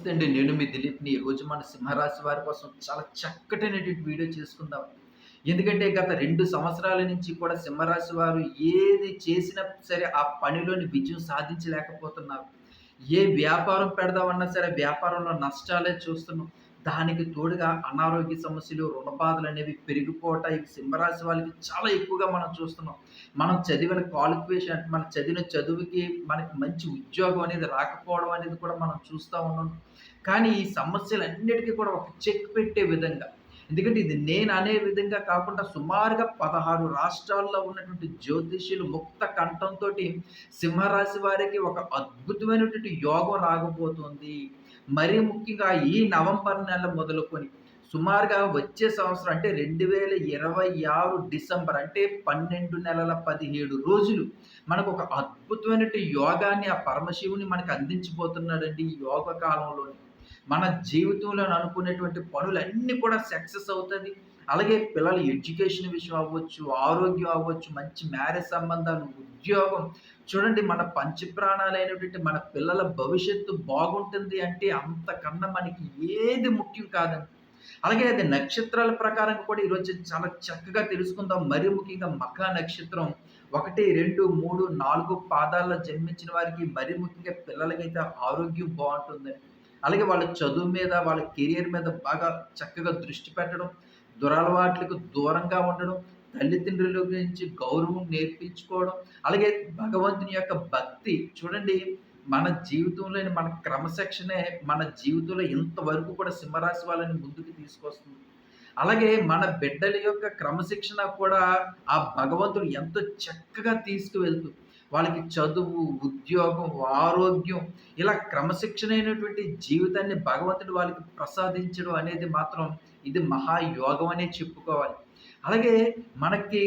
నమస్తే అండి నేను మీ దిలీప్ని ఈరోజు మన సింహరాశి వారి కోసం చాలా చక్కటైనటువంటి వీడియో చేసుకుందాం. ఎందుకంటే గత రెండు సంవత్సరాల నుంచి కూడా సింహరాశి వారు ఏది చేసినా సరే ఆ పనిలోని విజయం సాధించలేకపోతున్నారు. ఏ వ్యాపారం పెడదామన్నా సరే వ్యాపారంలో నష్టాలే చూస్తున్నాం. దానికి తోడుగా అనారోగ్య సమస్యలు రుణబాధలు అనేవి పెరిగిపోవటం ఈ సింహరాశి వాళ్ళకి చాలా ఎక్కువగా మనం చూస్తున్నాం. మనం చదివిన క్వాలిఫికేషన్ అంటే మనం చదివిన చదువుకి మనకి మంచి ఉద్యోగం అనేది రాకపోవడం అనేది కూడా మనం చూస్తూ ఉన్నాం. కానీ ఈ సమస్యలన్నిటికీ కూడా ఒక చెక్ పెట్టే విధంగా ఎందుకంటే ఇది నేను అనే విధంగా కాకుండా సుమారుగా పదహారు రాష్ట్రాల్లో ఉన్నటువంటి జ్యోతిష్యులు ముక్త కంఠంతో సింహరాశి వారికి ఒక అద్భుతమైనటువంటి యోగం రాకపోతుంది. మరీ ముఖ్యంగా ఈ నవంబర్ నెల మొదలుకొని సుమారుగా వచ్చే సంవత్సరం అంటే రెండు వేల ఇరవై ఆరు డిసెంబర్ అంటే పన్నెండు నెలల పదిహేడు రోజులు మనకు ఒక అద్భుతమైనటువంటి యోగాన్ని ఆ పరమశివుని మనకు అందించిపోతున్నాడండి ఈ యోగ కాలంలోని. మన జీవితంలో అనుకునేటువంటి పనులన్నీ కూడా సక్సెస్ అవుతుంది. అలాగే పిల్లల ఎడ్యుకేషన్ విషయం అవ్వచ్చు ఆరోగ్యం అవ్వచ్చు మంచి మ్యారేజ్ సంబంధాలు ఉద్యోగం. చూడండి మన పంచప్రాణాలైనటువంటి మన పిల్లల భవిష్యత్తు బాగుంటుంది అంటే అంతకన్నా మనకి ఏది ముఖ్యం కాదండి. అలాగే అది నక్షత్రాల ప్రకారం కూడా ఈరోజు చాలా చక్కగా తెలుసుకుందాం. మరి ముఖ్యంగా మఖ నక్షత్రం. ఒకటి రెండు మూడు నాలుగు పాదాల్లో జన్మించిన వారికి మరి ముఖ్యంగా పిల్లలకైతే ఆరోగ్యం బాగుంటుంది అలాగే వాళ్ళ చదువు మీద వాళ్ళ కెరియర్ మీద బాగా చక్కగా దృష్టి పెట్టడం దురలవాట్లకు దూరంగా ఉండడం తల్లిదండ్రుల గురించి గౌరవం నేర్పించుకోవడం అలాగే భగవంతుని యొక్క భక్తి. చూడండి మన జీవితంలోని మన క్రమశిక్షణే మన జీవితంలో ఇంతవరకు కూడా సింహరాశి వాళ్ళని ముందుకు తీసుకొస్తుంది. అలాగే మన బిడ్డల యొక్క క్రమశిక్షణ కూడా ఆ భగవంతుడు ఎంతో చక్కగా తీసుకువెళ్తూ వాళ్ళకి చదువు ఉద్యోగం ఆరోగ్యం ఇలా క్రమశిక్షణ అయినటువంటి జీవితాన్ని భగవంతుడు వాళ్ళకి ప్రసాదించడం అనేది మాత్రం ఇది మహాయోగం అనే చెప్పుకోవాలి. అలాగే మనకి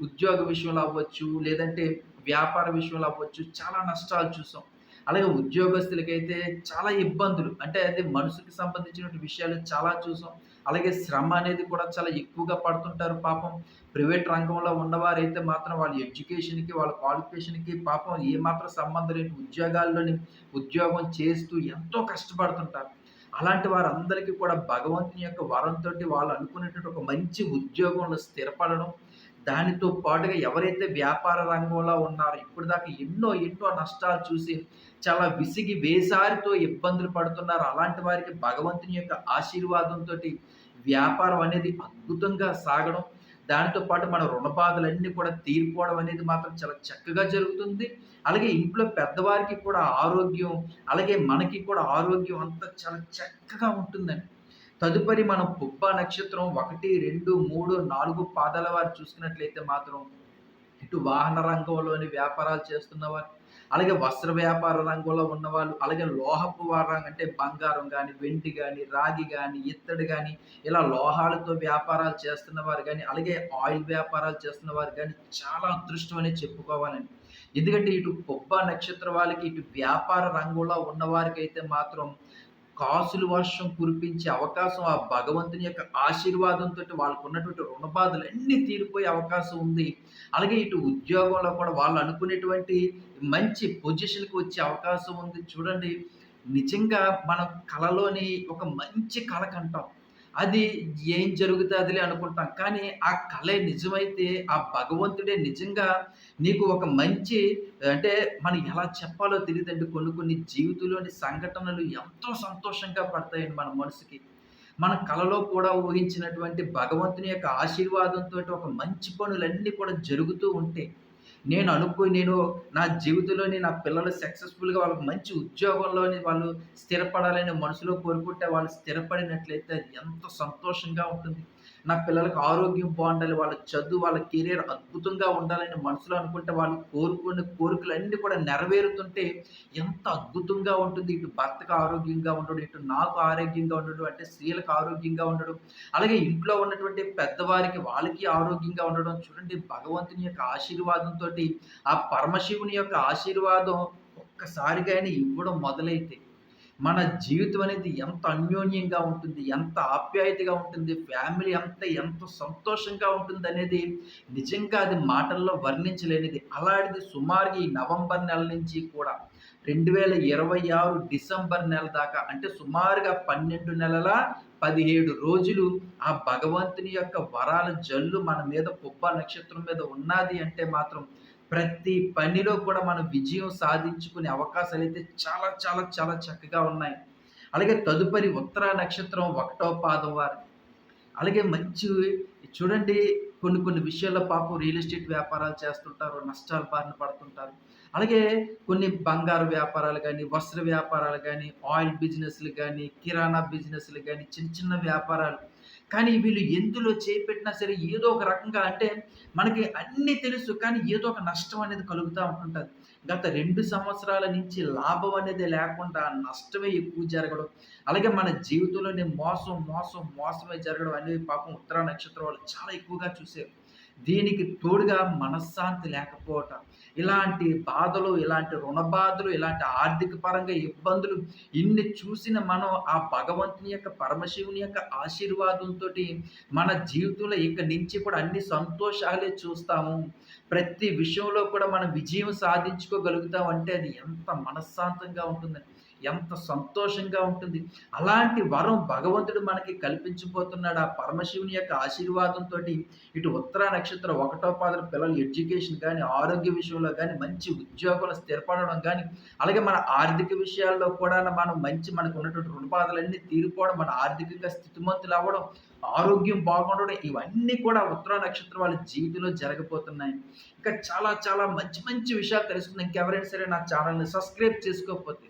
ఉద్యోగ విషయంలో అవ్వచ్చు లేదంటే వ్యాపార విషయంలో అవ్వచ్చు చాలా నష్టాలు చూసాం. అలాగే ఉద్యోగస్తులకైతే చాలా ఇబ్బందులు. అంటే అది మనసుకి సంబంధించినటువంటి విషయాలు చాలా చూసాం. అలాగే శ్రమ అనేది కూడా చాలా ఎక్కువగా పడుతుంటారు పాపం. ప్రైవేట్ రంగంలో ఉన్నవారైతే మాత్రం వాళ్ళ ఎడ్యుకేషన్కి వాళ్ళ క్వాలిఫికేషన్కి పాపం ఏమాత్రం సంబంధం లేని ఉద్యోగాల్లోని ఉద్యోగం చేస్తూ ఎంతో కష్టపడుతుంటారు. అలాంటి వారందరికీ కూడా భగవంతుని యొక్క వరంతో వాళ్ళు అనుకునేటువంటి ఒక మంచి ఉద్యోగంలో స్థిరపడడం దానితో పాటుగా ఎవరైతే వ్యాపార రంగంలో ఉన్నారో ఇప్పుడు దాకా ఎన్నో ఎన్నో నష్టాలు చూసి చాలా విసిగి వేసారితో ఇబ్బందులు పడుతున్నారు. అలాంటి వారికి భగవంతుని యొక్క ఆశీర్వాదంతో వ్యాపారం అనేది అద్భుతంగా సాగడం దానితో పాటు మన రుణ బాధలన్నీ కూడా తీరిపోవడం అనేది మాత్రం చాలా చక్కగా జరుగుతుంది. అలాగే ఇంట్లో పెద్దవారికి కూడా ఆరోగ్యం అలాగే మనకి కూడా ఆరోగ్యం అంతా చాలా చక్కగా ఉంటుందండి. తదుపరి మనం పుబ్బ నక్షత్రం ఒకటి రెండు మూడు నాలుగు పాదాల వారు చూసుకున్నట్లయితే మాత్రం ఇటు వాహన రంగంలోని వ్యాపారాలు చేస్తున్నవారు అలాగే వస్త్ర వ్యాపార రంగంలో ఉన్నవాళ్ళు అలాగే లోహపు వారం అంటే బంగారం కానీ వెండి కానీ రాగి కానీ ఇత్తడి కానీ ఇలా లోహాలతో వ్యాపారాలు చేస్తున్న వారు కానీ అలాగే ఆయిల్ వ్యాపారాలు చేస్తున్న వారు కానీ చాలా అదృష్టం అనేది చెప్పుకోవాలండి. ఎందుకంటే ఇటు పొబ్బ నక్షత్ర వాళ్ళకి ఇటు వ్యాపార రంగంలో ఉన్నవారికి అయితే మాత్రం కాసులు వర్షం కురిపించే అవకాశం ఆ భగవంతుని యొక్క ఆశీర్వాదంతో వాళ్ళకు ఉన్నటువంటి రుణబాధలు అన్నీ తీరిపోయే అవకాశం ఉంది. అలాగే ఇటు ఉద్యోగంలో కూడా వాళ్ళు అనుకునేటువంటి మంచి పొజిషన్కి వచ్చే అవకాశం ఉంది. చూడండి నిజంగా మన కళలోని ఒక మంచి కళ కంటాం. అది ఏం జరుగుతుందిలే అనుకుంటాం. కానీ ఆ కళ నిజమైతే ఆ భగవంతుడే నిజంగా నీకు ఒక మంచి అంటే మనం ఎలా చెప్పాలో తెలియదండి కొన్ని కొన్ని జీవితంలోని సంఘటనలు ఎంతో సంతోషంగా పడతాయండి మన మనసుకి. మన కళలో కూడా ఊహించినటువంటి భగవంతుని యొక్క ఆశీర్వాదంతో ఒక మంచి పనులన్నీ కూడా జరుగుతూ ఉంటాయి నేను అనుకుని నేను నా జీవితంలోని నా పిల్లలు సక్సెస్ఫుల్గా వాళ్ళకి మంచి ఉద్యోగంలోని వాళ్ళు స్థిరపడాలని మనసులో కోరుకుంటే వాళ్ళు స్థిరపడినట్లయితే ఎంత సంతోషంగా ఉంటుంది. నా పిల్లలకు ఆరోగ్యం బాగుండాలి వాళ్ళ చదువు వాళ్ళ కెరీర్ అద్భుతంగా ఉండాలని మనసులో అనుకుంటే వాళ్ళు కోరుకునే కోరికలు అన్నీ కూడా నెరవేరుతుంటే ఎంత అద్భుతంగా ఉంటుంది. ఇటు భర్తకు ఆరోగ్యంగా ఉండడం ఇటు నాకు ఆరోగ్యంగా ఉండడం అంటే స్త్రీలకు ఆరోగ్యంగా ఉండడం అలాగే ఇంట్లో ఉన్నటువంటి పెద్దవారికి వాళ్ళకి ఆరోగ్యంగా ఉండడం. చూడండి భగవంతుని యొక్క ఆశీర్వాదంతో ఆ పరమశివుని యొక్క ఆశీర్వాదం ఒక్కసారిగా ఇవ్వడం మొదలైతే మన జీవితం అనేది ఎంత అన్యోన్యంగా ఉంటుంది ఎంత ఆప్యాయతగా ఉంటుంది ఫ్యామిలీ అంత ఎంత సంతోషంగా ఉంటుంది అనేది నిజంగా అది మాటల్లో వర్ణించలేనిది. అలాంటిది సుమారుగా ఈ నవంబర్ నెల నుంచి కూడా రెండు వేల ఇరవై ఆరు డిసెంబర్ నెల దాకా అంటే సుమారుగా పన్నెండు నెలల పదిహేడు రోజులు ఆ భగవంతుని యొక్క వరాల జల్లు మన మీద పుబ్బ నక్షత్రం మీద ఉన్నది అంటే మాత్రం ప్రతి పనిలో కూడా మనం విజయం సాధించుకునే అవకాశాలు అయితే చాలా చాలా చాలా చక్కగా ఉన్నాయి. అలాగే తదుపరి ఉత్తర నక్షత్రం ఒకటో పాదం వారి. అలాగే మంచి చూడండి కొన్ని కొన్ని విషయాల్లో పాపం రియల్ ఎస్టేట్ వ్యాపారాలు చేస్తుంటారు నష్టాలు బారిన పడుతుంటారు. అలాగే కొన్ని బంగారు వ్యాపారాలు కానీ వస్త్ర వ్యాపారాలు కానీ ఆయిల్ బిజినెస్లు కానీ కిరాణా బిజినెస్లు కానీ చిన్న చిన్న వ్యాపారాలు కానీ వీళ్ళు ఎందులో చేపెట్టినా సరే ఏదో ఒక రకంగా అంటే మనకి అన్నీ తెలుసు కానీ ఏదో ఒక నష్టం అనేది కలుగుతూ ఉంటుంటుంది. గత రెండు సంవత్సరాల నుంచి లాభం అనేది లేకుండా నష్టమే ఎక్కువ జరగడం అలాగే మన జీవితంలోనే మోసం మోసం మోసమే జరగడం అనేవి పాపం ఉత్తరా నక్షత్రం వాళ్ళు చాలా ఎక్కువగా చూసారు దీనికి తోడుగా మనశ్శాంతి లేకపోవటం ఇలాంటి బాధలు ఇలాంటి రుణ బాధలు ఇలాంటి ఆర్థిక పరంగా ఇబ్బందులు ఇన్ని చూసిన మనం ఆ భగవంతుని యొక్క పరమశివుని యొక్క ఆశీర్వాదంతో మన జీవితంలో ఇక్కడి నుంచి కూడా అన్ని సంతోషాలే చూస్తాము. ప్రతి విషయంలో కూడా మనం విజయం సాధించుకోగలుగుతాం అంటే అది ఎంత మనశ్శాంతంగా ఉంటుందని ఎంత సంతోషంగా ఉంటుంది. అలాంటి వరం భగవంతుడు మనకి కల్పించబోతున్నాడు ఆ పరమశివుని యొక్క ఆశీర్వాదంతో ఇటు ఉత్తర నక్షత్రం ఒకటో పాదల పిల్లల ఎడ్యుకేషన్ కానీ ఆరోగ్య విషయంలో కానీ మంచి ఉద్యోగంలో స్థిరపడడం కానీ అలాగే మన ఆర్థిక విషయాల్లో కూడా మనం మంచి మనకు ఉన్నటువంటి రుణపాదలన్నీ తీరిపోవడం మన ఆర్థికంగా స్థితిమంతులు అవ్వడం ఆరోగ్యం బాగుండడం ఇవన్నీ కూడా ఉత్తర నక్షత్రం వాళ్ళ జీవితంలో జరగబోతున్నాయి. ఇంకా చాలా చాలా మంచి మంచి విషయాలు తెలుసుకుందాం. ఇంకెవరైనా సరే నా ఛానల్ని సబ్స్క్రైబ్ చేసుకోకపోతే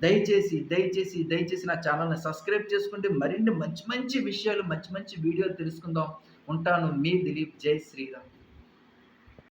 దయచేసి దయచేసి దయచేసి నా ఛానల్ని సబ్స్క్రైబ్ చేసుకుంటే మరిన్ని మంచి మంచి విషయాలు మంచి మంచి వీడియోలు తెలుసుకుందాం. ఉంటాను మీ దిలీప్. జై శ్రీరామ్.